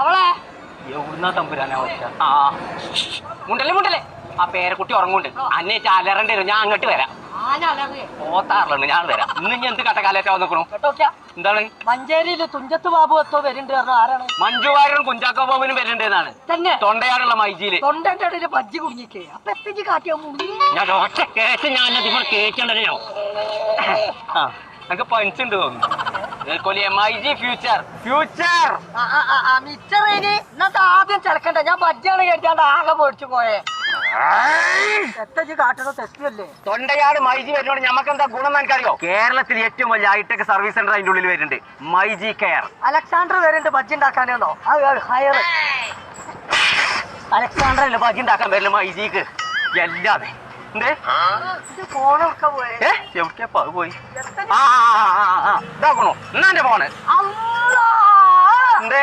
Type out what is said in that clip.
അവളെ? എവിടുന്നാ തമ്പുരാനെ ഒച്ച ആ മുണ്ടല്ലേ മുണ്ടല്ലേ? ആ പേരക്കുട്ടി ഉറങ്ങുണ്ട് അന്നേറ്റ് അലറേണ്ടി വരും. ഞാൻ അങ്ങോട്ട് വരാം. പോത്താറിലുണ്ട്. ഞാൻ വരാം. ഇന്ന് ഞാൻ എന്ത് കട്ടക്കാലേറ്റാ വന്നു എന്താണ്? മഞ്ചേരിയിൽ തുഞ്ചത്ത് ബാബു എത്തോ വരുന്നുണ്ട് ആരാണ്? മഞ്ജു വാര്യനും കുഞ്ചാക്കോ ബാബുവിനും വരുന്നുണ്ടെന്നാണ് തന്നെ? തൊണ്ടയാടുള്ള മൈജിയിൽ തൊണ്ടയുടെ ഇടയിൽ കുഞ്ഞിക്കേ കുടുങ്ങിക്കേ. അപ്പൊ എത്തേക്ക് കാട്ടിയാ ഞാൻ ഒറ്റ കേസ് ഞാൻ ഇവിടെ കേൾക്കണ്ടല്ലോ ആ എനിക്ക് പഞ്ചുണ്ട് തോന്നുന്നു. ഫ്യൂച്ചർ ഫ്യൂച്ചർ ഇന്നത്തെ ആദ്യം ചെലക്കണ്ട. ഞാൻ ബജ്ജാണ് കേട്ടാണ്ട് ആകെ മേടിച്ചു പോയേ. തൊണ്ടയാട് മൈജി വരുന്നോട് ഞമ്മക്ക് എന്താ ഗുണം എനിക്കറിയോ? കേരളത്തിൽ ഏറ്റവും വലിയ ഹൈടെക് സർവീസ് സെന്റർ അതിന്റെ ഉള്ളിൽ വരുന്നുണ്ട്. മൈജി കെയർ. അലക്സാണ്ടർ വരുന്നുണ്ട് ബജ്ജി ഉണ്ടാക്കാനോ ഹയർ അലക്സാണ്ടർ അല്ലേ ബജ്ജി ഉണ്ടാക്കാൻ വരില്ല മൈജിക്ക്? എല്ലാതെ. എവിടേക്കാ പോയി? ആ. ഇതാക്കണോ എന്നാ എന്റെ ഫോണ് എന്തേ?